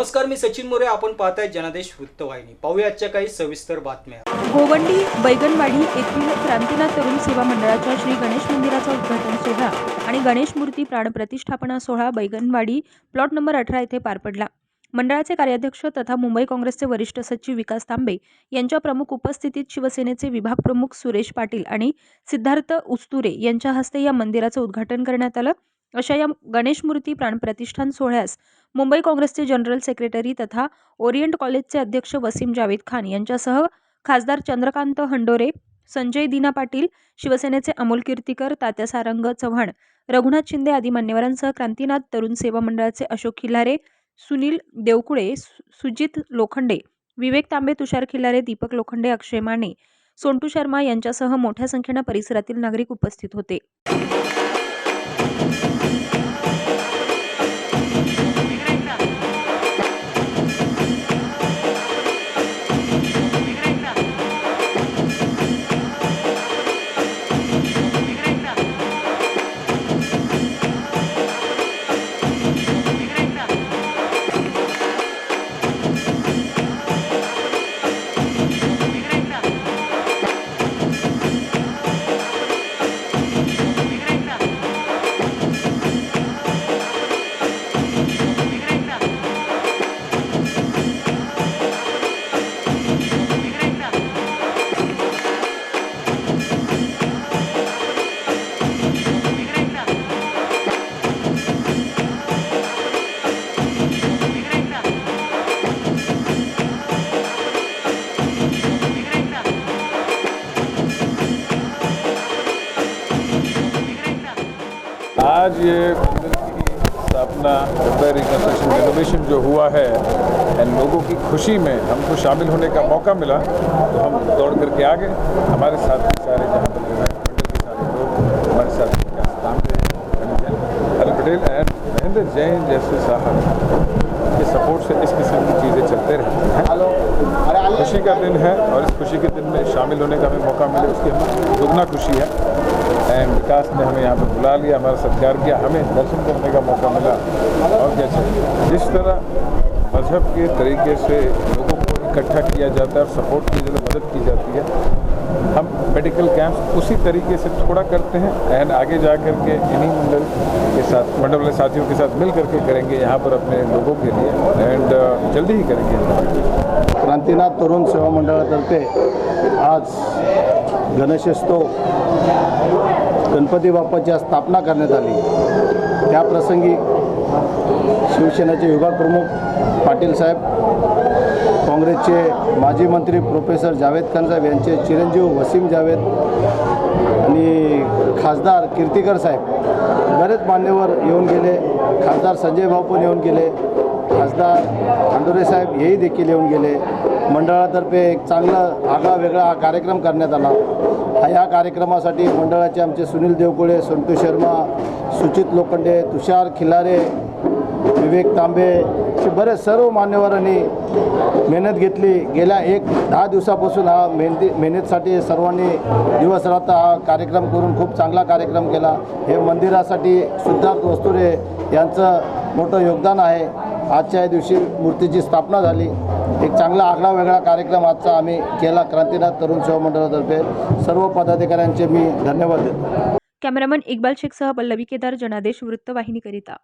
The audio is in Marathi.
नमस्कार मी सचिन मोरे. आपण पाहताय जनादेश वृत्तवाहिनी. पाहूया आजच्या काही सविस्तर बातम्या. गोवंडी बैगनवाडी येथील क्रांतीनाथ तरुण सेवा मंडळाच्या श्री गणेश मंदिराचा उद्घाटन सोहळा आणि गणेश मूर्ती प्राण प्रतिष्ठापना सोहळा बैगनवाडी प्लॉट नंबर अठरा येथे पार पडला. मंडळाचे कार्याध्यक्ष तथा मुंबई काँग्रेसचे वरिष्ठ सचिव विकास तांबे यांच्या प्रमुख उपस्थितीत शिवसेनेचे विभाग प्रमुख सुरेश पाटील आणि सिद्धार्थ उस्तुरे यांच्या हस्ते या मंदिराचं उद्घाटन करण्यात आलं. अशा या गणेश मूर्ती प्राणप्रतिष्ठान सोहळ्यास मुंबई काँग्रेसचे जनरल सेक्रेटरी तथा ओरिएंट कॉलेजचे अध्यक्ष वसीम जावेद खान यांच्यासह खासदार चंद्रकांत हंडोरे संजय दिना पाटील शिवसेनेचे अमोल कीर्तीकर तात्या सारंग चव्हाण रघुनाथ शिंदे आदी मान्यवरांसह क्रांतीनाथ तरुण सेवा मंडळाचे अशोक खिल्लारे सुनील देवकुळे सु- सुजित लोखंडे विवेक तांबे तुषार खिल्लारे दीपक लोखंडे अक्षय माने सोंटू शर्मा यांच्यासह मोठ्या संख्येनं परिसरातील नागरिक उपस्थित होते. आज ये मंदिर की स्थापना रिकन्स्ट्रक्शन रेनोवेशन जो हुआ है एंड लोगों की खुशी में हमको शामिल होने का मौका मिला तो हम दौड़ करके आ गए हमारे साथ भी सारे जहाँ पर विधायक के सारे लोग हमारे साथ अनिल पटेल एंड महेंद्र जैन जैसे साहब के सपोर्ट से इस किस्म की चीज़ें चलते रहती हैं। खुशी का दिन है और इस खुशी के दिन में शामिल होने का हमें मौका मिले उसकी हमें दुगना खुशी है। विकास ने हमें यहाँ पर बुला लिया, हमारा सत्कार किया, हमें दर्शन करने का मौका मिला। और क्या चाहिए? जिस तरह मज़हब के तरीके से लोगों को इकट्ठा किया जाता है और सपोर्ट की है मदद की जाती है उसी तरीके से थोड़ा करते हैं एंड आगे जा कर के इन्हीं मंडल के साथ, मंडल वाले साथियों के साथ मिल करके करेंगे यहाँ पर अपने लोगों के लिए एंड जल्दी ही करेंगे। क्रांतिनाथ तरुण सेवा मंडळातर्फे आज गणेशोत्सव गणपती बाप्पाची आज स्थापना करण्यात प्रसंगी शिवसेनेचे विभाग प्रमुख पाटील साहेब काँग्रेसचे माजी मंत्री प्रोफेसर जावेद खान साहेब यांचे चिरंजीव वसीम जावेद आणि खासदार कीर्तिकर साहेब. बरेच मान्यवर येऊन गेले. खासदार संजय भाऊ पण येऊन गेले. खासदार खांडोरे साहेब हेही देखील येऊन गेले. मंडळातर्फे एक चांगला आगळा वेगळा हा कार्यक्रम करण्यात आला. हा या कार्यक्रमासाठी मंडळाचे आमचे सुनील देवकुळे संतोष शर्मा सुचित लोखंडे तुषार खिलारे विवेक तांबे असे बरेच सर्व मान्यवरांनी मेहनत घेतली. गेल्या एक दहा दिवसापासून हा मेहनती मेहनतीसाठी सर्वांनी दिवस रात्र हा कार्यक्रम करून खूप चांगला कार्यक्रम केला. हे मंदिरासाठी सिद्धार्थ वस्तुरे यांचं मोठं योगदान आहे. आजच्या या दिवशी मूर्तीची स्थापना झाली. एक चांगला आगळा वेगळा कार्यक्रम आजचा आम्ही केला क्रांतीनाथ तरुण सेवा मंडळातर्फे. सर्व पदाधिकाऱ्यांचे मी धन्यवाद देतो. कॅमेरामन इक्बाल शेखसह पल्लवी केदार जनादेश वृत्तवाहिनीकरिता.